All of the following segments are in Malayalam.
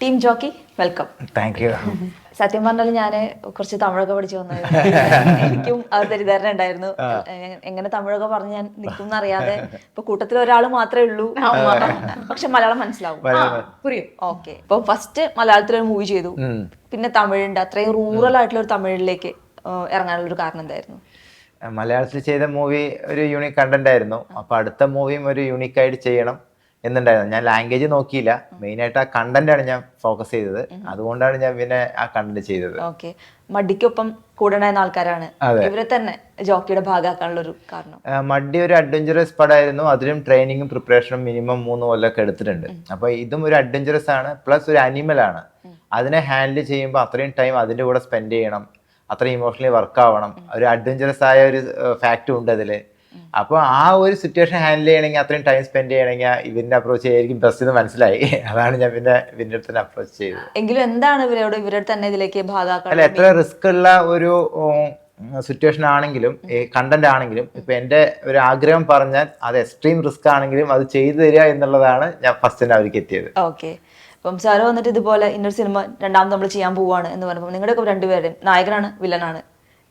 Team Jockey welcome thank you സത്യം പറഞ്ഞാൽ ഞാൻ കുറച്ച് തമിഴൊക്കെ പഠിച്ചു വന്നത് എനിക്കും ആ തെറ്റിദ്ധാരണ ഉണ്ടായിരുന്നു. എങ്ങനെ തമിഴൊക്കെ പറഞ്ഞ് ഞാൻ നിൽക്കും എന്നറിയാതെ ഇപ്പൊ കൂട്ടത്തിൽ ഒരാൾ മാത്രമേ ഉള്ളൂ. പക്ഷെ മലയാളം മനസ്സിലാവും. പുരിയും. ഓക്കെ. ഇപ്പൊ ഫസ്റ്റ് മലയാളത്തിൽ ഒരു മൂവി ചെയ്തു പിന്നെ തമിഴുണ്ട്. അത്രയും റൂറൽ ആയിട്ടുള്ള ഒരു തമിഴിലേക്ക് ഇറങ്ങാനുള്ള ഒരു കാരണം എന്തായിരുന്നു? മലയാളത്തിൽ ചെയ്ത മൂവി ഒരു യൂണിക് കണ്ടന്റ് ആയിരുന്നു. അപ്പൊ അടുത്ത മൂവിയും ഒരു യൂണിക് ആയിട്ട് ചെയ്യണം. എന്നുണ്ടായിരുന്നു. ഞാൻ ലാംഗ്വേജ് നോക്കിയില്ല. മെയിൻ ആയിട്ട് ആ കണ്ടന്റ് ആണ് ഞാൻ ഫോക്കസ് ചെയ്തത്. അതുകൊണ്ടാണ് ഞാൻ പിന്നെ ആ കണ്ടന്റ് ചെയ്തത്. ഓക്കെ. മഡിക്കൊപ്പം കൂടെ ആൾക്കാരാണ്. ഇവരെ തന്നെ ജോക്കിയുടെ ഭാഗമാക്കാനുള്ള ഒരു കാരണം മഡി ഒരു അഡ്വഞ്ചറസ് പടമായിരുന്നു. അതിലും ട്രെയിനിങ്ങും പ്രിപ്പറേഷനും മിനിമം മൂന്ന് കൊല്ലമൊക്കെ എടുത്തിട്ടുണ്ട്. അപ്പൊ ഇതും ഒരു അഡ്വഞ്ചറസ് ആണ്. പ്ലസ് ഒരു അനിമൽ ആണ്. അതിനെ ഹാൻഡിൽ ചെയ്യുമ്പോൾ അത്രയും ടൈം അതിന്റെ കൂടെ സ്പെൻഡ് ചെയ്യണം. അത്രയും ഇമോഷണലി വർക്ക് ആവണം. ഒരു അഡ്വഞ്ചറസ് ആയ ഒരു ഫാക്റ്റും ഉണ്ട് അതിൽ. അപ്പോൾ ആ ഒരു സിറ്റുവേഷൻ ഹാൻഡിൽ ചെയ്യണമെങ്കിൽ അത്രയും ടൈം സ്പെൻഡ് ചെയ്യണമെങ്കിൽ ഇവന്റെ അപ്രോച്ച് ആയിരിക്കും ബെസ്റ്റ് എന്ന് മനസ്സിലായി. അതാണ് ഞാൻ പിന്നെ ഇവരുടെ അടുത്ത് തന്നെ അപ്രോച്ച് ചെയ്തത്. എങ്കിലും എന്താണ് ഇവരോട് ഇവരുടെ തന്നെ ഇതിലേക്ക് അല്ല എത്ര റിസ്ക് ഉള്ള ഒരു സിറ്റുവേഷൻ ആണെങ്കിലും ഈ കണ്ടന്റ് ആണെങ്കിലും ഇപ്പൊ എന്റെ ഒരു ആഗ്രഹം പറഞ്ഞാൽ അത് എക്സ്ട്രീം റിസ്ക് ആണെങ്കിലും അത് ചെയ്തു തരിക എന്നുള്ളതാണ് ഞാൻ ഫസ്റ്റ് തന്നെ അവർക്ക് എത്തിയത്. ഓക്കെ അപ്പം സാറ് വന്നിട്ട് ഇതുപോലെ ഇന്നൊരു സിനിമ രണ്ടാമത് നമ്മൾ ചെയ്യാൻ പോവാണ് എന്ന് പറയുമ്പോൾ നിങ്ങളുടെയൊക്കെ രണ്ടുപേരും നായകനാണ് വില്ലനാണ്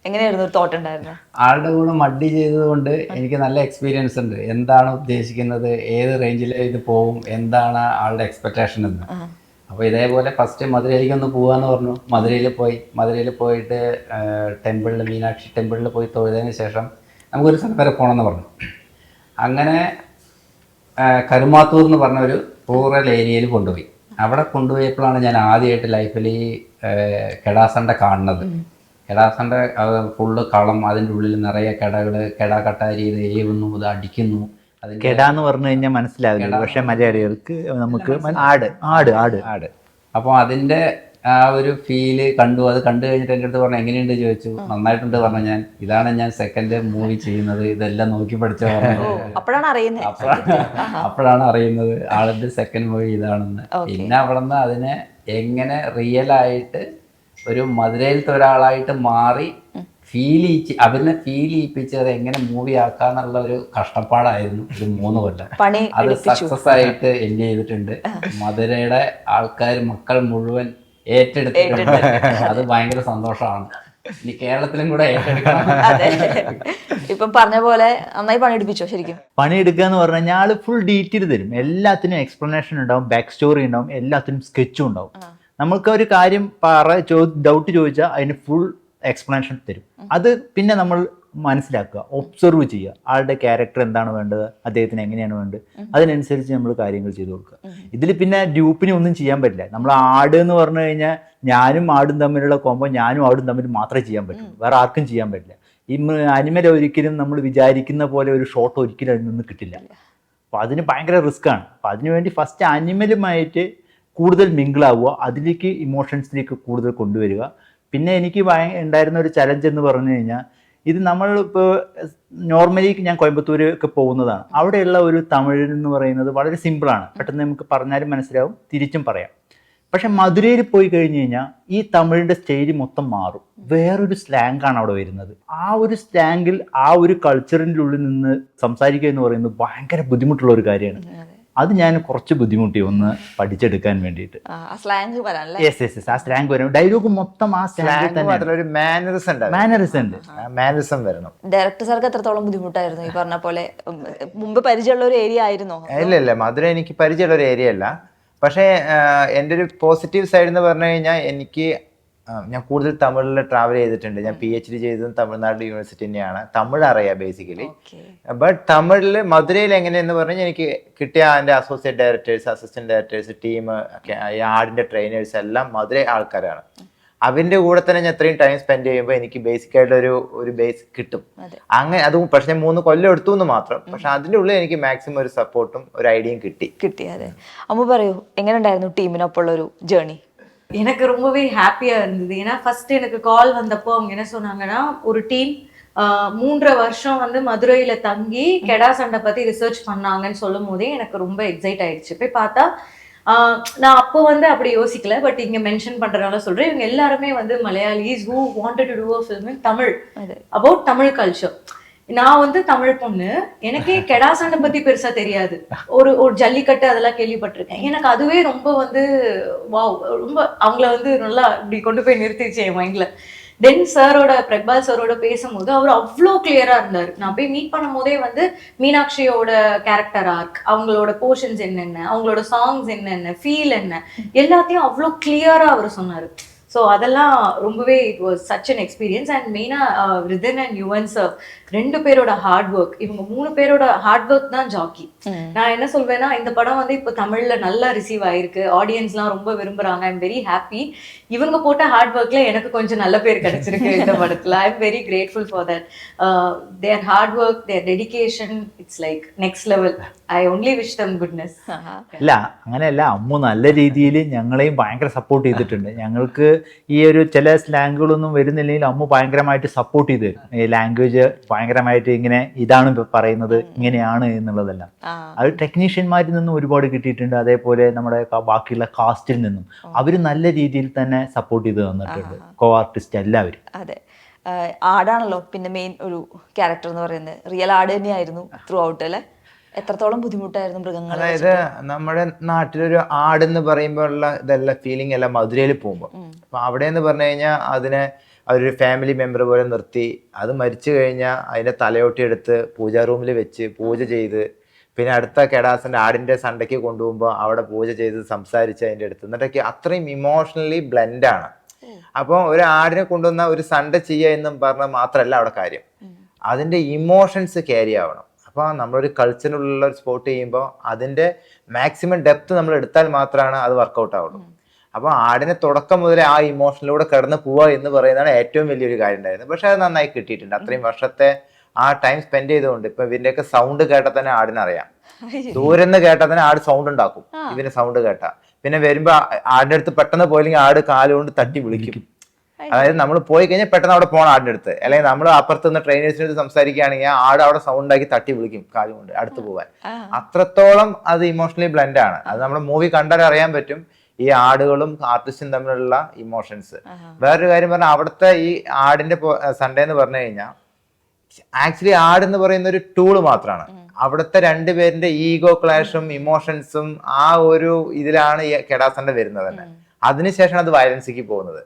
എങ്ങനെയായിരുന്നു ഒരു തോട്ട് ഉണ്ടായിരുന്നു? ആളുടെ കൂടെ മഡ്ഡി ചെയ്തതുകൊണ്ട് എനിക്ക് നല്ല എക്സ്പീരിയൻസ് ഉണ്ട്. എന്താണ് ഉദ്ദേശിക്കുന്നത്? ഏത് റേഞ്ചിൽ ഇത് പോവും? എന്താണ് ആളുടെ എക്സ്പെക്ടേഷൻ എന്ന്? അപ്പോൾ ഇതേപോലെ ഫസ്റ്റ് മധുരയിലേക്ക് ഒന്ന് പോകാന്ന് പറഞ്ഞു. മധുരയിൽ പോയി. മധുരയിൽ പോയിട്ട് ടെമ്പിളിൽ മീനാക്ഷി ടെമ്പിളിൽ പോയി തൊഴുതതിന് ശേഷം നമുക്കൊരു സ്ഥലം വരെ പോകണമെന്ന് പറഞ്ഞു. അങ്ങനെ കരുമാത്തൂർ എന്ന് പറഞ്ഞ ഒരു റൂറൽ ഏരിയയിൽ കൊണ്ടുപോയി. അവിടെ കൊണ്ടുപോയപ്പോഴാണ് ഞാൻ ആദ്യമായിട്ട് ലൈഫിൽ ഈ കെടാസണ്ട കാണുന്നത്. കെടാസണ്ട ഫുള്ള് കളം അതിന്റെ ഉള്ളിൽ നിറയെ കെടകൾ കെട കട്ടാരി ഇത് ഏവുന്നു ഇത് അടിക്കുന്നു. കെട എന്ന് പറഞ്ഞു കഴിഞ്ഞാൽ മനസ്സിലാവില്ല. പക്ഷെ മലയാളികൾക്ക് നമുക്ക് ആട് ആട് ആട്. ആട്. അപ്പോൾ അതിന്റെ ആ ഒരു ഫീൽ കണ്ടു. അത് കണ്ടു കഴിഞ്ഞിട്ട് എന്റെ അടുത്ത് പറഞ്ഞു എങ്ങനെയുണ്ട്? ചോദിച്ചു. നന്നായിട്ടുണ്ട് പറഞ്ഞു ഞാൻ. ഇതാണ് ഞാൻ സെക്കൻഡ് മൂവി ചെയ്യുന്നത്. ഇതെല്ലാം നോക്കി പഠിച്ച? അപ്പോഴാണ് അറിയുന്നത്. അപ്പോഴാണ് അപ്പോഴാണ് അറിയുന്നത്. ആളിന്റെ സെക്കൻഡ് മൂവി ഇതാണെന്ന്. പിന്നെ അവിടെ നിന്ന് അതിനെ എങ്ങനെ റിയൽ ആയിട്ട് ഒരു മധുരയിലത്തെ ഒരാളായിട്ട് മാറി ഫീൽ ചെയ്യിച്ച് അവരിനെ ഫീൽ ചെയ്യിപ്പിച്ച് അത് എങ്ങനെ മൂവി ആക്കാന്നുള്ള ഒരു കഷ്ടപ്പാടായിരുന്നു ഒരു മൂന്ന് കൊല്ലം. പണി അത് സക്സസ് ആയിട്ട് എൻജോയ് ചെയ്തിട്ടുണ്ട്. മധുരയുടെ ആൾക്കാർ മക്കൾ മുഴുവൻ ഏറ്റെടുത്തിട്ടുണ്ട്. അത് ഭയങ്കര സന്തോഷമാണ്. ഇനി കേരളത്തിലും കൂടെ ഏറ്റെടുക്കണം. ഇപ്പം പറഞ്ഞ പോലെ നന്നായി പണിയെടുപ്പിച്ചോ ശരിക്കും? പണിയെടുക്കുക എന്ന് പറഞ്ഞാൽ ഞാൻ ഫുൾ ഡീറ്റെയിൽ തരും. എല്ലാത്തിനും എക്സ്പ്ലനേഷൻ ഉണ്ടാവും ബാക്ക് സ്റ്റോറി ഉണ്ടാവും എല്ലാത്തിനും സ്കെച്ചും ഉണ്ടാവും. നമുക്ക് ഒരു കാര്യം പറ ഡൗട്ട് ചോദിച്ചാൽ അതിന് ഫുൾ എക്സ്പ്ലനേഷൻ തരും. അത് പിന്നെ നമ്മൾ മനസ്സിലാക്കുക ഒബ്സർവ് ചെയ്യുക. ആളുടെ ക്യാരക്ടർ എന്താണ് വേണ്ടത്? അദ്ദേഹത്തിന് എങ്ങനെയാണ് വേണ്ടത്? അതിനനുസരിച്ച് നമ്മൾ കാര്യങ്ങൾ ചെയ്തു കൊടുക്കുക. ഇതിൽ പിന്നെ ഡ്യൂപ്പിന് ഒന്നും ചെയ്യാൻ പറ്റില്ല. നമ്മൾ ആട് എന്ന് പറഞ്ഞു കഴിഞ്ഞാൽ ഞാനും ആടും തമ്മിലുള്ള കോമ്പോ ഞാനും ആടും തമ്മിൽ മാത്രമേ ചെയ്യാൻ പറ്റുള്ളൂ വേറെ ആർക്കും ചെയ്യാൻ പറ്റില്ല. ഈ അനിമൽ ഒരിക്കലും നമ്മൾ വിചാരിക്കുന്ന പോലെ ഒരു ഷോട്ട് ഒരിക്കലും അതിൽ നിന്ന് കിട്ടില്ല. അപ്പോൾ അതിന് ഭയങ്കര റിസ്ക് ആണ്. അപ്പോൾ അതിനുവേണ്ടി ഫസ്റ്റ് അനിമലുമായിട്ട് കൂടുതൽ മിങ്കിൾ ആവുക അതിലേക്ക് ഇമോഷൻസിലേക്ക് കൂടുതൽ കൊണ്ടുവരിക. പിന്നെ എനിക്ക് ഭയ ഉണ്ടായിരുന്ന ഒരു ചലഞ്ച് എന്ന് പറഞ്ഞു കഴിഞ്ഞാൽ ഇത് നമ്മൾ ഇപ്പോൾ നോർമലി ഞാൻ കോയമ്പത്തൂർ ഒക്കെ പോകുന്നതാണ്. അവിടെയുള്ള ഒരു തമിഴ് എന്ന് പറയുന്നത് വളരെ സിമ്പിളാണ് പെട്ടെന്ന് നമുക്ക് പറഞ്ഞാലും മനസ്സിലാവും തിരിച്ചും പറയാം. പക്ഷെ മധുരയിൽ പോയി കഴിഞ്ഞ് കഴിഞ്ഞാൽ ഈ തമിഴിന്റെ സ്റ്റൈൽ മൊത്തം മാറും. വേറൊരു സ്ലാങ് ആണ് അവിടെ വരുന്നത്. ആ ഒരു സ്ലാങ്ങിൽ ആ ഒരു കൾച്ചറിന്റെ ഉള്ളിൽ നിന്ന് സംസാരിക്കുക എന്ന് പറയുന്നത് ഭയങ്കര ബുദ്ധിമുട്ടുള്ള ഒരു കാര്യമാണ്. അത് ഞാൻ കുറച്ച് ബുദ്ധിമുട്ടി ഒന്ന് പഠിച്ചെടുക്കാൻ വേണ്ടിയിട്ട്. ആ സ്ലാങ് പറയാനല്ലേ യെസ് യെസ് യെസ് ആ സ്ലാങ് വരും. ഡയലോഗ് മൊത്തം ആ സ്ലാങ് തന്നെ ഒരു മാനറിസം ഉണ്ട്. മാനറിസം ഉണ്ട് മാനറിസം വരണം. ഡയറക്ടർ സാർക്ക് എത്രത്തോളം ബുദ്ധിമുട്ടായിരുന്നു ഈ പറഞ്ഞ പോലെ മുമ്പ് പരിചയമുള്ള ഒരു ഏരിയ ആയിരുന്നു? ഇല്ല ഇല്ല. മധുര എനിക്ക് പരിചയമുള്ള ഒരു ഏരിയ അല്ല. പക്ഷേ എന്റെ ഒരു പോസിറ്റീവ് സൈഡ് എന്ന് പറഞ്ഞു കഴിഞ്ഞാൽ എനിക്ക് ഞാൻ കൂടുതൽ തമിഴിൽ ട്രാവൽ ചെയ്തിട്ടുണ്ട്. ഞാൻ പി എച്ച് ഡി ചെയ്തതും തമിഴ്നാട് യൂണിവേഴ്സിറ്റി തന്നെയാണ്. തമിഴ് അറിയാം ബേസിക്കലി ബട്ട് തമിഴിൽ മധുരയിൽ എങ്ങനെയെന്ന് പറഞ്ഞാൽ എനിക്ക് കിട്ടിയ എന്റെ associate directors assistant directors team ആടിന്റെ ആടിന്റെ ട്രെയിനേഴ്സ് എല്ലാം മധുര ആൾക്കാരാണ്. അവന്റെ കൂടെ തന്നെ ഞാൻ ഇത്രയും ടൈം സ്പെൻഡ് ചെയ്യുമ്പോൾ എനിക്ക് ബേസിക് ആയിട്ട് ഒരു ഒരു ബേസ് കിട്ടും. അങ്ങനെ അതും പക്ഷെ ഞാൻ മൂന്ന് കൊല്ലം എടുത്തു എന്ന് മാത്രം. പക്ഷെ അതിന്റെ ഉള്ളിൽ എനിക്ക് മാക്സിമം ഒരു സപ്പോർട്ടും ഒരു ഐഡിയയും കിട്ടി. കിട്ടി അതെ. അമ്മ പറയൂ എങ്ങനെ ഉണ്ടായിരുന്നു ടീമിനൊപ്പമുള്ള ഒരു ജേർണി எனக்கு ரொம்பவே ஹாப்பியா இருந்தது. ஏன்னா ஃபர்ஸ்ட் எனக்கு கால் வந்தப்போ அவங்க என்ன சொன்னாங்கன்னா ஒரு டீம் மூன்றரை வருஷம் வந்து மதுரையில தங்கி கெடா சண்டை பத்தி ரிசர்ச் பண்ணாங்கன்னு சொல்லும் போதே எனக்கு ரொம்ப எக்ஸைட் ஆயிடுச்சு. போய் பார்த்தா நான் அப்போ வந்து அப்படி யோசிக்கல. பட் இங்க மென்ஷன் பண்றதுனால சொல்றேன். இவங்க எல்லாருமே வந்து Malayalis who wanted to do a film Tamil about Tamil culture நான் வந்து தமிழ் பொண்ணு. எனக்கே கெடா சண்டை பத்தி பெருசா தெரியாது. ஒரு ஒரு ஜல்லிக்கட்டு அதெல்லாம் கேள்விப்பட்டிருக்கேன். எனக்கு அதுவே ரொம்ப வந்து வாவ் ரொம்ப அவங்கள வந்து நல்லா இப்படி கொண்டு போய் நிறுத்திச்சு என் மைண்ட்ல தென் சாரோட பிரக்பால் சாரோட பேசும்போது அவர் அவ்வளோ கிளியரா இருந்தார். நான் போய் மீட் பண்ணும் போதே வந்து மீனாட்சியோட கேரக்டர் ஆர்க் அவங்களோட போர்ஷன்ஸ் என்னென்ன அவங்களோட சாங்ஸ் என்னென்ன ஃபீல் என்ன எல்லாத்தையும் அவ்வளோ கிளியரா அவர் சொன்னாரு. ஸோ அதெல்லாம் ரொம்பவே it was such an experience and மெயினாக ரிதன் அண்ட் யுவன் சார் ரெண்டு பேரோட ஹார்ட் ஒர்க் இவங்க மூணு பேரோட ஹார்ட் ஒர்க் தான் ஜாக்கி நான் என்ன சொல்வேன்னா இந்த படம் வந்து இப்போ தமிழ்ல நல்லா ரிசீவ் ஆயிருக்கு ஆடியன்ஸ்லாம் ரொம்ப விரும்புறாங்க ஐம் வெரி ஹாப்பி இவங்க போட்ட ஹார்ட் ஒர்க்ல எனக்கு கொஞ்சம் நல்ல பேர் கிடைச்சிருக்கு இந்த படத்துல I am very grateful for that their hard work their dedication it's like next level I only wish them goodness അല്ല അങ്ങനെയല്ല അമ്മു നല്ല രീതിയിൽ ഞങ്ങളെയും ഭയങ്കര സപ്പോർട്ട് ചെയ്തിട്ടുണ്ട് ഞങ്ങൾക്ക് ഈ ഒരു ചില സ്ലാങ്ങുകളൊന്നും വരുന്നില്ലെങ്കിൽ അമ്മു ഭയങ്കരമായിട്ട് സപ്പോർട്ട് ചെയ്ത് തരും ഈ ലാംഗ്വേജ് ഭയങ്കരമായിട്ട് ഇങ്ങനെ ഇതാണ് പറയുന്നത് ഇങ്ങനെയാണ് എന്നുള്ളതെല്ലാം. അത് ടെക്നീഷ്യന്മാരിൽ നിന്നും ഒരുപാട് കിട്ടിയിട്ടുണ്ട്. അതേപോലെ നമ്മുടെ ബാക്കിയുള്ള കാസ്റ്റിൽ നിന്നും. അവർ നല്ല രീതിയിൽ തന്നെ സപ്പോർട്ട് ചെയ്ത് തന്നിട്ടുണ്ട്. കോ ആർട്ടിസ്റ്റ് എല്ലാവരും. അതെ. ആടാണല്ലോ പിന്നെ മെയിൻ ഒരു ക്യാരക്ടർ എന്ന് പറയുന്നത്. റിയൽ ആട് തന്നെയായിരുന്നു ത്രൂ ഔട്ട് അല്ലെ? എത്രത്തോളം ബുദ്ധിമുട്ടായിരുന്നു മൃഗങ്ങൾ അതായത് നമ്മുടെ നാട്ടിലൊരു ആടെന്ന് പറയുമ്പോൾ ഉള്ള ഇതെല്ലാം ഫീലിംഗ് എല്ലാം മധുരയിൽ പോകുമ്പോൾ അപ്പൊ അവിടെ എന്ന് പറഞ്ഞു കഴിഞ്ഞാൽ അതിനെ അവരൊരു ഫാമിലി മെമ്പർ പോലെ നിർത്തി. അത് മരിച്ചു കഴിഞ്ഞാൽ അതിന്റെ തലയോട്ടി എടുത്ത് പൂജാ റൂമിൽ വെച്ച് പൂജ ചെയ്ത് പിന്നെ അടുത്ത കെടാസിന്റെ ആടിന്റെ സണ്ടയ്ക്ക് കൊണ്ടുപോകുമ്പോൾ അവിടെ പൂജ ചെയ്ത് സംസാരിച്ച് അതിന്റെ അടുത്ത്. എന്നിട്ടൊക്കെ അത്രയും ഇമോഷണലി ബ്ലെൻഡാണ് അപ്പോൾ ഒരു ആടിനെ കൊണ്ടുവന്ന ഒരു സണ്ട ചെയ്യുക എന്നും പറഞ്ഞാൽ മാത്രമല്ല അവിടെ കാര്യം. അതിന്റെ ഇമോഷൻസ് ക്യാരി ആവണം. അപ്പോൾ നമ്മളൊരു കൾച്ചറിനുള്ള ഒരു സ്പോട്ട് ചെയ്യുമ്പോൾ അതിന്റെ മാക്സിമം ഡെപ്ത് നമ്മൾ എടുത്താൽ മാത്രമാണ് അത് വർക്കൗട്ട് ആവുള്ളൂ. അപ്പോൾ ആടിനെ തുടക്കം മുതലേ ആ ഇമോഷനിലൂടെ കടന്നു പോവുക എന്ന് പറയുന്നതാണ് ഏറ്റവും വലിയൊരു കാര്യം ഉണ്ടായിരുന്നത്. പക്ഷെ അത് നന്നായി കിട്ടിയിട്ടുണ്ട്. അത്രയും വർഷത്തെ ആ ടൈം സ്പെൻഡ് ചെയ്തുകൊണ്ട് ഇപ്പൊ ഇതിന്റെയൊക്കെ സൗണ്ട് കേട്ടാൽ തന്നെ ആടിനറിയാം. ദൂരെ നിന്ന് കേട്ടാൽ തന്നെ ആട് സൗണ്ട് ഉണ്ടാക്കും. ഇതിന്റെ സൗണ്ട് കേട്ടാ. പിന്നെ വരുമ്പോ ആടിന്റെ അടുത്ത് പെട്ടെന്ന് പോയില്ലെങ്കിൽ ആട് കാലുകൊണ്ട് തട്ടി വിളിക്കും. അതായത് നമ്മൾ പോയി കഴിഞ്ഞാൽ പെട്ടെന്ന് അവിടെ പോകണം ആടിന്റെ അടുത്ത്. അല്ലെങ്കിൽ നമ്മൾ അപ്പുറത്ത് നിന്ന് ട്രെയിനേഴ്സിനടുത്ത് സംസാരിക്കുകയാണെങ്കിൽ ആ ആട് അവിടെ സൗണ്ട് ഉണ്ടാക്കി തട്ടി വിളിക്കും കാലുകൊണ്ട് അടുത്ത് പോവാൻ. അത്രത്തോളം അത് ഇമോഷണലി ബ്ലെൻഡ് ആണ്. അത് നമ്മുടെ മൂവി കണ്ടാൽ അറിയാൻ പറ്റും. ഈ ആടുകളും ആർട്ടിസ്റ്റും തമ്മിലുള്ള ഇമോഷൻസ് വേറൊരു കാര്യം പറഞ്ഞാൽ അവിടുത്തെ ഈ ആടിന്റെ സൺഡേ എന്ന് പറഞ്ഞു കഴിഞ്ഞാൽ ആക്ച്വലി ആട് എന്ന് പറയുന്ന ഒരു ടൂൾ മാത്രമാണ് അവിടുത്തെ രണ്ടുപേരിന്റെ ഈഗോ ക്ലാഷും ഇമോഷൻസും ആ ഒരു ഇതിലാണ് ഈ കെടാസണ്ട വരുന്നത് തന്നെ. അതിനുശേഷം അത് വയലൻസിക്ക് പോകുന്നത്.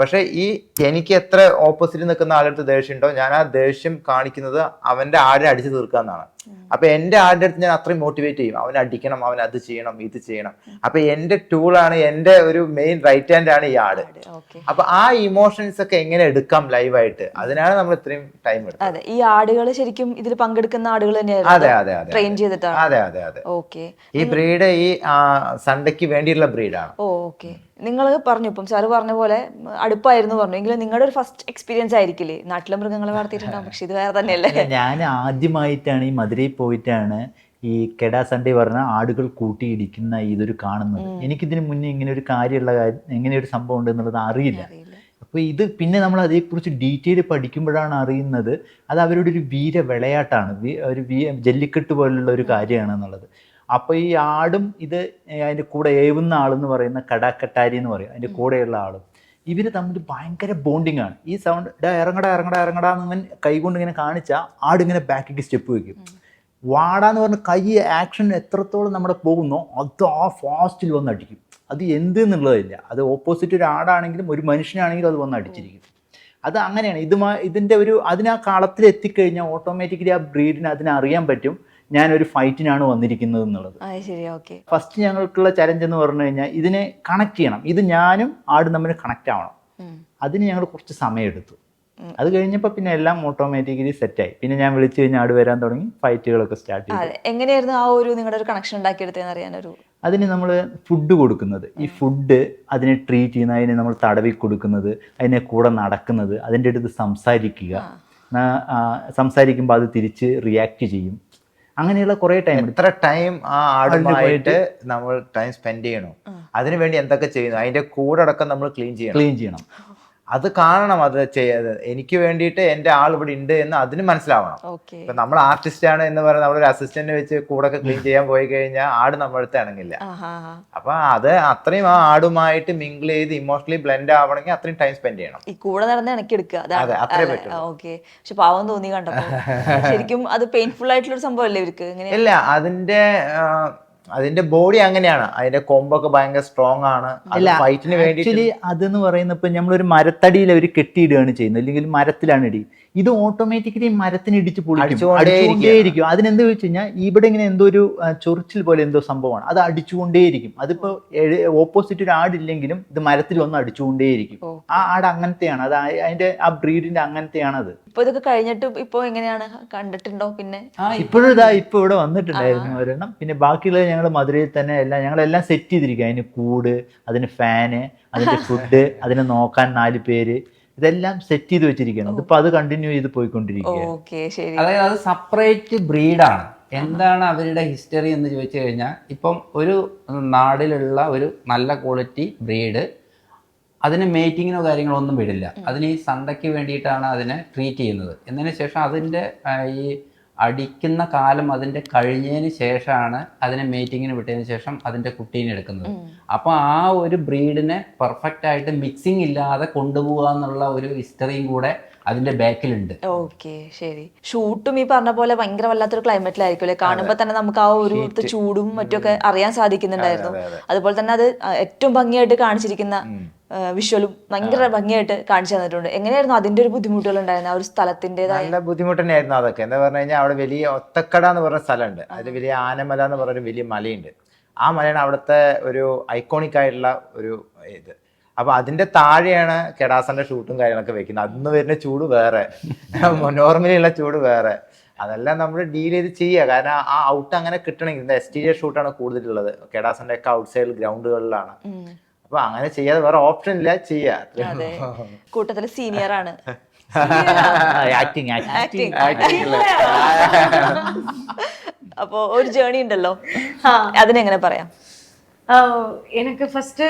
പക്ഷെ ഈ എനിക്ക് എത്ര ഓപ്പോസിറ്റ് നിൽക്കുന്ന ആളുടെ ദേഷ്യം ഉണ്ടോ ഞാൻ ആ ദേഷ്യം കാണിക്കുന്നത് അവന്റെ ആടിനെ അടിച്ചു തീർക്കാന്നാണ്. അപ്പൊ എന്റെ ആടിന്റെ അടുത്ത് ഞാൻ അത്രയും മോട്ടിവേറ്റ് ചെയ്യും. അവൻ അടിക്കണം അവൻ അത് ചെയ്യണം ഇത് ചെയ്യണം. അപ്പൊ എന്റെ ടൂളാണ് എന്റെ ഒരു മെയിൻ റൈറ്റ് ഹാൻഡ് ആണ് ഈ ആട്. അപ്പൊ ആ ഇമോഷൻസ് ഒക്കെ എങ്ങനെ എടുക്കാം ലൈവായിട്ട് അതിനാണ് നമ്മൾ ഇത്രയും ടൈം എടുക്കുന്നത് അതെ ഈ ആടുകൾ ശരിക്കും ഇതിൽ പങ്കെടുക്കുന്ന ആടുകൾ അതെ അതെ അതെ ട്രെയിൻ ചെയ്തിട്ടാണ്. അതെ അതെ അതെ. ഓക്കെ ഈ ബ്രീഡ് ഈ സൺഡേക്ക് വേണ്ടിയിട്ടുള്ള ബ്രീഡാണ് ഓ ഓക്കെ നിങ്ങൾ പറഞ്ഞു ഇപ്പം സാറ് പറഞ്ഞ പോലെ അടുപ്പായിരുന്നു പറഞ്ഞു. എങ്കിലും നിങ്ങളുടെ ഒരു ഫസ്റ്റ് എക്സ്പീരിയൻസ് ആയിരിക്കില്ലേ? നാട്ടിലെ മൃഗങ്ങളെ വളർത്തിയിട്ടുണ്ടാവും പക്ഷെ ഇത് വേറെ തന്നെയല്ലേ? ഞാൻ ആദ്യമായിട്ടാണ് ഈ മധുരയിൽ പോയിട്ടാണ് ഈ കെടാ സൺഡേ പറഞ്ഞ ആടുകൾ കൂട്ടിയിടിക്കുന്ന ഇതൊരു കാണുന്നത്. എനിക്കിതിന് മുന്നേ ഇങ്ങനെ ഒരു കാര്യമുള്ള കാര്യം എങ്ങനെ ഒരു സംഭവം ഉണ്ട് എന്നുള്ളത് അറിയില്ല. അപ്പോൾ ഇത് പിന്നെ നമ്മൾ അതേക്കുറിച്ച് ഡീറ്റെയിൽ പഠിക്കുമ്പോഴാണ് അറിയുന്നത്. അത് അവരുടെ ഒരു വീര വിളയാട്ടാണ്. ഒരു വീ ജല്ലിക്കെട്ട് പോലുള്ള ഒരു കാര്യമാണ് എന്നുള്ളത് അപ്പോൾ ഈ ആടും ഇത് അതിന്റെ കൂടെ ഏവുന്ന ആളെന്ന് പറയുന്ന കടാക്കട്ടാരി എന്ന് പറയും. അതിന്റെ കൂടെയുള്ള ആളും. ഇവർ തമ്മിൽ ഭയങ്കര ബോണ്ടിങ് ആണ്. ഈ സൗണ്ട് ഡാ ഇറങ്ങടാ ഇറങ്ങടാ ഇറങ്ങടാ എന്ന് കൈകൊണ്ട് ഇങ്ങനെ കാണിച്ചാൽ ആട് ഇങ്ങനെ ബാക്കിലേക്ക് സ്റ്റെപ്പ് വെക്കും. വാടാന്ന് പറഞ്ഞ കൈ ആക്ഷൻ എത്രത്തോളം നമ്മുടെ പോകുന്നോ അത് ആ ഫാസ്റ്റിൽ വന്ന് അടിക്കും. അത് എന്ത് എന്നുള്ളതില്ല അത് ഓപ്പോസിറ്റ് ഒരു ആടാണെങ്കിലും ഒരു മനുഷ്യനാണെങ്കിലും അത് വന്ന് അടിച്ചിരിക്കും. അത് അങ്ങനെയാണ്. ഇത് ഇതിന്റെ ഒരു അതിന് ആ കളത്തിൽ എത്തിക്കഴിഞ്ഞാൽ ഓട്ടോമാറ്റിക്കലി ആ ബ്രീഡിന് അതിനെ അറിയാൻ പറ്റും. ഞാനൊരു ഫൈറ്റിനാണ് വന്നിരിക്കുന്നത് എന്നുള്ളത്. ആ ശരി ഓക്കെ ഫസ്റ്റ് ഞങ്ങൾക്കുള്ള ചലഞ്ച് എന്ന് പറഞ്ഞു കഴിഞ്ഞാൽ ഇതിനെ കണക്ട് ചെയ്യണം. ഇത് ഞാനും ആടും തമ്മിൽ കണക്റ്റ് ആവണം. അതിന് ഞങ്ങൾ കുറച്ച് സമയം എടുത്തു അത് കഴിഞ്ഞപ്പോൾ പിന്നെ എല്ലാം ഓട്ടോമാറ്റിക്കലി സെറ്റ് ആയി. പിന്നെ ഞാൻ വിളിച്ചു കഴിഞ്ഞാൽ ആട് വരാൻ തുടങ്ങി ഫൈറ്റുകളൊക്കെ സ്റ്റാർട്ട് ചെയ്തു. അതെ. എങ്ങനെയായിരുന്നു ആ ഒരു നിങ്ങളുടെ ഒരു കണക്ഷൻ ഉണ്ടാക്കിയെടുത്തതെന്ന് അറിയാനൊരു അതിന് നമ്മൾ ഫുഡ് കൊടുക്കുന്നത്. ഈ ഫുഡ് അതിനെ ട്രീറ്റ് ചെയ്യുന്ന അതിനെ നമ്മൾ തടവി കൊടുക്കുന്നത് അതിനെ കൂടെ നടക്കുന്നത് അതിന്റെ അടുത്ത് സംസാരിക്കുക. സംസാരിക്കുമ്പോൾ അത് തിരിച്ച് റിയാക്ട് ചെയ്യും. അങ്ങനെയുള്ള കുറേ ടൈം ഇത്ര എത്ര ടൈം ആ ആടുമായിട്ട് നമ്മൾ ടൈം സ്പെൻഡ് ചെയ്യണം? അതിനുവേണ്ടി എന്തൊക്കെ ചെയ്യുന്നു? അതിന്റെ കൂടെ അടക്കം നമ്മൾ ക്ലീൻ ചെയ്യണം. ക്ലീൻ ചെയ്യണം. അത് കാണണം അത് ചെയ്യാതെ എനിക്ക് വേണ്ടിയിട്ട് എന്റെ ആൾ ഇവിടെ ഉണ്ട് എന്ന് അതിന് മനസ്സിലാവണം. ഓക്കെ. ഇപ്പൊ നമ്മൾ ആർട്ടിസ്റ്റ് ആണ് എന്ന് പറയുന്നത് നമ്മളൊരു അസിസ്റ്റന്റ് വെച്ച് കൂടൊക്കെ ക്ലീൻ ചെയ്യാൻ പോയി കഴിഞ്ഞാൽ ആട് നമ്മളടുത്ത് ഇണങ്ങില്ല. അപ്പൊ അത് അത്രയും ആ ആടുമായിട്ട് മിങ്കിൾ ചെയ്ത് ഇമോഷണലി ബ്ലെൻഡ് ആവണമെങ്കിൽ അത്രയും ടൈം സ്പെൻഡ് ചെയ്യണം. ഈ കൂടെ നടന്ന് ഇണക്കിയെടുക്കുക എടുക്കുക. അതെ, അത്രേ പറ്റും ഓക്കെ. പക്ഷെ പാവം തോന്നി കണ്ടപ്പോ ശരിക്കും അത് പെയിൻഫുൾ ആയിട്ടുള്ള ഒരു സംഭവമല്ലേ ഇവർക്ക്? ഇങ്ങനെ ഇല്ല അതിന്റെ അതിന്റെ ബോഡി അങ്ങനെയാണ്. അതിന്റെ കൊമ്പൊക്കെ ഭയങ്കര സ്ട്രോങ് ആണ്. ഫൈറ്റിന് വേണ്ടി ആക്ച്വലി അതെന്ന് പറയുന്നത് ഇപ്പൊ നമ്മളൊരു മരത്തടിയിൽ അവർ കെട്ടിയിടുകയാണ് ചെയ്യുന്നത്. അല്ലെങ്കിൽ മരത്തിലാണ് ഇടി ഇത് ഓട്ടോമാറ്റിക്കലി മരത്തിന് ഇടിച്ച് പൊളിക്കും. അടിച്ചുകൊണ്ടേയിരിക്കും. അതിനെന്ത് വെച്ച് കഴിഞ്ഞാൽ ഇവിടെ ഇങ്ങനെ എന്തോ ഒരു ചൊറിച്ചിൽ പോലെ എന്തോ സംഭവമാണ്. അത് അടിച്ചുകൊണ്ടേയിരിക്കും. അതിപ്പോ ഓപ്പോസിറ്റ് ഒരു ആടില്ലെങ്കിലും ഇത് മരത്തിൽ ഒന്ന് അടിച്ചുകൊണ്ടേയിരിക്കും. ആ ആട് അങ്ങനത്തെയാണ്. അത് അതിന്റെ ആ ബ്രീഡിന്റെ അങ്ങനത്തെയാണ് അത് ഇപ്പൊ ഇതൊക്കെ കഴിഞ്ഞിട്ട് ഇപ്പൊ എങ്ങനെയാണ്? കണ്ടിട്ടുണ്ടോ പിന്നെ? ഇപ്പോഴും ഇതാ ഇപ്പൊ ഇവിടെ വന്നിട്ടുണ്ടായിരുന്നു ഒരെണ്ണം. പിന്നെ ബാക്കിയുള്ളത് ഞങ്ങൾ മധുരയിൽ തന്നെ എല്ലാം ഞങ്ങളെല്ലാം സെറ്റ് ചെയ്തിരിക്കും. അതിന് കൂട് അതിന് ഫാന് അതിന്റെ ഫുഡ് അതിനെ നോക്കാൻ നാല് പേര്. ഇതെല്ലാം സെറ്റ് ചെയ്ത് വെച്ചിരിക്കുകയാണ് അതിപ്പോ അത് കണ്ടിന്യൂ ചെയ്ത് പോയിക്കൊണ്ടിരിക്കുകയാണ്. ഓക്കെ ശരി. അതായത് അത് സെപ്പറേറ്റ് ബ്രീഡാണ് എന്താണ് അവരുടെ ഹിസ്റ്ററി എന്ന് ചോദിച്ചു കഴിഞ്ഞാൽ ഇപ്പം ഒരു നാടിലുള്ള ഒരു നല്ല ക്വാളിറ്റി ബ്രീഡ് അതിന് മേറ്റിങ്ങിനോ കാര്യങ്ങളോ ഒന്നും വിടില്ല. അതിന് ഈ സന്തയ്ക്ക് വേണ്ടിയിട്ടാണ് അതിനെ ട്രീറ്റ് ചെയ്യുന്നത്. എന്നതിന് ശേഷം അതിന്റെ ഈ അടിക്കുന്ന കാലം അതിന്റെ കഴിഞ്ഞതിന് ശേഷമാണ് അതിനെ മേറ്റിങ്ങിന് വിട്ടതിന് ശേഷം അതിന്റെ കുട്ടീനെ എടുക്കുന്നത്. അപ്പോൾ ആ ഒരു ബ്രീഡിനെ പെർഫെക്റ്റ് ആയിട്ട് മിക്സിംഗ് ഇല്ലാതെ കൊണ്ടുപോകുക എന്നുള്ള ഒരു ഹിസ്റ്ററിയും കൂടെ അതിന്റെ ബാക്കിലുണ്ട് ഓക്കെ ശരി. ഷൂട്ടും ഈ പറഞ്ഞ പോലെ ഭയങ്കര വല്ലാത്തൊരു ക്ലൈമറ്റിലായിരിക്കും അല്ലെ? കാണുമ്പോ തന്നെ നമുക്ക് ആ ഒരു ചൂടും ചൂടും മറ്റൊക്കെ അറിയാൻ സാധിക്കുന്നുണ്ടായിരുന്നു. അതുപോലെ തന്നെ അത് ഏറ്റവും ഭംഗിയായിട്ട് കാണിച്ചിരിക്കുന്ന വിഷ്വലും ഭയങ്കര ഭംഗിയായിട്ട് കാണിച്ചു തന്നിട്ടുണ്ട്. എങ്ങനെയായിരുന്നു അതിന്റെ ഒരു ബുദ്ധിമുട്ടുകൾ ഉണ്ടായിരുന്നത്? ആ ഒരു സ്ഥലത്തിന്റെതായ നല്ല ബുദ്ധിമുട്ട് തന്നെയായിരുന്നു അതൊക്കെ. എന്താ പറഞ്ഞു കഴിഞ്ഞാൽ അവിടെ വലിയ ഒത്തക്കട എന്ന് പറഞ്ഞ സ്ഥലമുണ്ട്. അതിൽ വലിയ ആനമല എന്ന് പറഞ്ഞൊരു വലിയ മലയുണ്ട്. ആ മലയാണ് അവിടുത്തെ ഒരു ഐക്കോണിക് ആയിട്ടുള്ള ഒരു ഇത്. അപ്പൊ അതിന്റെ താഴെയാണ് കെടാസന്റെ ഷൂട്ടും കാര്യങ്ങളൊക്കെ വെക്കുന്നത്. അന്ന് വരുന്ന ചൂട് വേറെ. നോർമലി ഉള്ള ചൂട് വേറെ. അതെല്ലാം നമ്മൾ ഡീൽ ചെയ്ത് ചെയ്യുക. കാരണം ആ ഔട്ട് അങ്ങനെ കിട്ടണമെങ്കിൽ എക്സ്റ്റീരിയർ ഷൂട്ടാണ് കൂടുതലുള്ളത്. കെടാസന്റെ ഒക്കെ ഔട്ട് സൈഡ് ഗ്രൗണ്ടുകളിലാണ് അപ്പൊ അങ്ങനെ ചെയ്യാതെ വേറെ ഓപ്ഷൻ ഇല്ല ചെയ്യാ. അതെ. കൂട്ടത്തിൽ കൂട്ടത്തിൽ സീനിയർ ആണ്. Acting acting Acting. അപ്പോ ഒരു ജേണി ഉണ്ടല്ലോ. അതിനെങ്ങനെ പറയാം? எனக்கு ஃபர்ஸ்ட்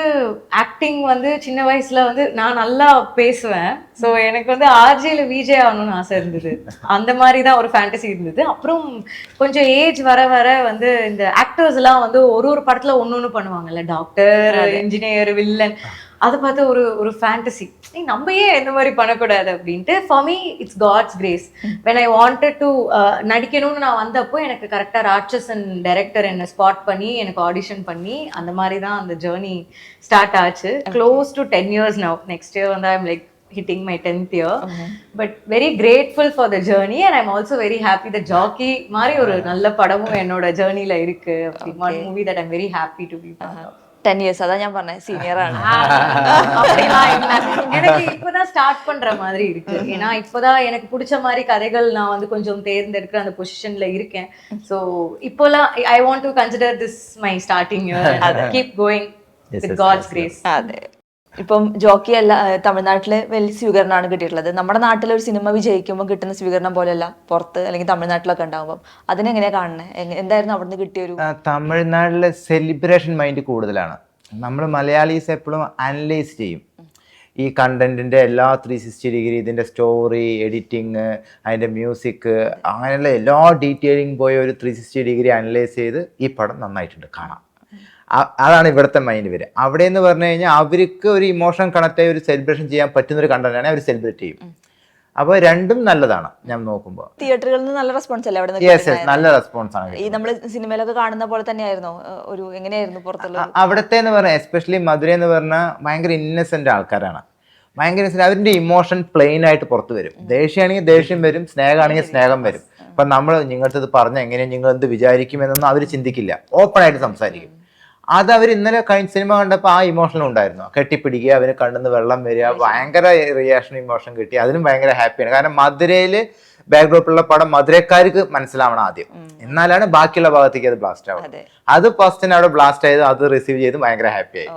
ஆக்டிங் வந்து சின்ன வயசுல வந்து நான் நல்லா பேசுவேன். ஸோ எனக்கு வந்து ஆர்ஜேல விஜே ஆகணும்னு ஆசை இருந்தது. அந்த மாதிரி தான் ஒரு ஃபேண்டசி இருந்தது. அப்புறம் கொஞ்சம் ஏஜ் வர வர வந்து இந்த ஆக்டர்ஸ் எல்லாம் வந்து ஒரு ஒரு படத்துல ஒன்று ஒன்று பண்ணுவாங்கல்ல டாக்டர் இன்ஜினியர் வில்லன் அதை பார்த்து ஒரு ஒரு ஃபேண்டசி நம்ம ஏன் இந்த மாதிரி பண்ணக்கூடாது அப்படின்ட்டு for me it's God's grace when I wanted to நடிக்கணும்னு நான் வந்தப்போ எனக்கு கரெக்டாக ராட்சசன் டைரக்டர் என்னை ஸ்பாட் பண்ணி எனக்கு ஆடிஷன் பண்ணி அந்த மாதிரி தான் அந்த ஜேர்னி ஸ்டார்ட் ஆச்சு. Close to ten years now next year வந்து I'm like hitting my 10th year. But very grateful for the journey and i'm also very happy. Jockey மாதிரி ஒரு நல்ல படமும் என்னோட ஜேர்னில இருக்கு. One movie that i'm very happy to be part of. Ten years அதான் நான் பண்ணேன் சீனியரான எனக்கு இப்பதான் ஸ்டார்ட் பண்ற மாதிரி இருக்கு. ஏன்னா இப்பதான் எனக்கு பிடிச்ச மாதிரி கதைகள் நான் வந்து கொஞ்சம் தேர்ந்தெடுக்கிற அந்த பொசிஷன்ல இருக்கேன். ஸோ இப்போலாம் I want to consider this my starting keep going with God's grace அது ഇപ്പം ജോക്കി അല്ല തമിഴ്നാട്ടിൽ വലിയ സ്വീകരണമാണ് കിട്ടിയിട്ടുള്ളത്. നമ്മുടെ നാട്ടിൽ ഒരു സിനിമ വിജയിക്കുമ്പോൾ കിട്ടുന്ന സ്വീകരണം പോലെയല്ല പുറത്ത് അല്ലെങ്കിൽ തമിഴ്നാട്ടിലൊക്കെ ഉണ്ടാകുമ്പോൾ അതിനെങ്ങനെയാ കാണുന്നത് എന്തായിരുന്നു അവിടുന്ന് കിട്ടിയ ഒരു തമിഴ്നാട്ടിലെ സെലിബ്രേഷൻ മൈൻഡ് കൂടുതലാണ്. നമ്മൾ മലയാളീസ് എപ്പോഴും അനലൈസ് ചെയ്യും. ഈ കണ്ടന്റിന്റെ എല്ലാ ത്രീ സിക്സ്റ്റി ഡിഗ്രി ഇതിന്റെ സ്റ്റോറി എഡിറ്റിങ് അതിന്റെ മ്യൂസിക് അങ്ങനെയുള്ള എല്ലാ ഡീറ്റെയിലിംഗ് പോയ ഒരു ത്രീ സിക്സ്റ്റി ഡിഗ്രി അനലൈസ് ചെയ്ത് ഈ പടം നന്നായിട്ടുണ്ട്. കാണാം. അതാണ് ഇവിടുത്തെ മൈൻഡ് വരെ അവിടെ എന്ന് പറഞ്ഞു കഴിഞ്ഞാൽ അവർക്ക് ഒരു ഇമോഷൻ കണക്ട് ആയി ഒരു സെലിബ്രേഷൻ ചെയ്യാൻ പറ്റുന്ന ഒരു കണ്ടന്റാണ് അവർ സെലിബ്രേറ്റ് ചെയ്യും. അപ്പൊ രണ്ടും നല്ലതാണ് ഞാൻ നോക്കുമ്പോൾ തിയേറ്ററുകളിൽ നിന്ന് നല്ല റെസ്പോൺസ് അല്ലേ അവിടെ യെസ് നല്ല റെസ്പോൺസ് ആണ് ഈ നമ്മൾ സിനിമയിലൊക്കെ കാണുന്ന പോലെ തന്നെയായിരുന്നു ഒരു എങ്ങനെയായിരുന്നു പുറത്തുള്ള അവിടത്തെ എന്ന് പറഞ്ഞാൽ എസ്പെഷ്യലി മധുര എന്ന് പറഞ്ഞാൽ ഭയങ്കര ഇന്നസെന്റ് ആൾക്കാരാണ്. ഭയങ്കര innocent. അവരുടെ ഇമോഷൻ പ്ലെയിൻ ആയിട്ട് പുറത്തു വരും. ദേഷ്യമാണെങ്കിൽ ദേഷ്യം വരും സ്നേഹമാണെങ്കിൽ സ്നേഹം വരും. അപ്പൊ നമ്മൾ നിങ്ങളുടെ ഇത് പറഞ്ഞ എങ്ങനെയാണ് നിങ്ങൾ എന്ത് വിചാരിക്കും എന്നൊന്നും അവർ ചിന്തിക്കില്ല. ഓപ്പൺ ആയിട്ട് സംസാരിക്കും. അത് അവർ ഇന്നലെ കഴിഞ്ഞ സിനിമ കണ്ടപ്പോൾ ആ ഇമോഷൻ ഉണ്ടായിരുന്നു. കെട്ടിപ്പിടിക്കുക അവന് കണ്ടെന്ന് വെള്ളം വരിക ഭയങ്കര റിയാക്ഷൻ ഇമോഷൻ കിട്ടി. അതിനും ഭയങ്കര ഹാപ്പിയാണ് കാരണം മധുരയിൽ ബാക്ക്ഡ്രോപ്പിലുള്ള പടം മധുരക്കാർക്ക് മനസ്സിലാവണം ആദ്യം. എന്നാലാണ് ബാക്കിയുള്ള ഭാഗത്തേക്ക് അത് ബ്ലാസ്റ്റ് ആവുന്നത്. അതെ. ഫസ്റ്റിന് അവിടെ ബ്ലാസ്റ്റ് ചെയ്ത് അത് റിസീവ് ചെയ്ത് ഭയങ്കര ഹാപ്പിയായി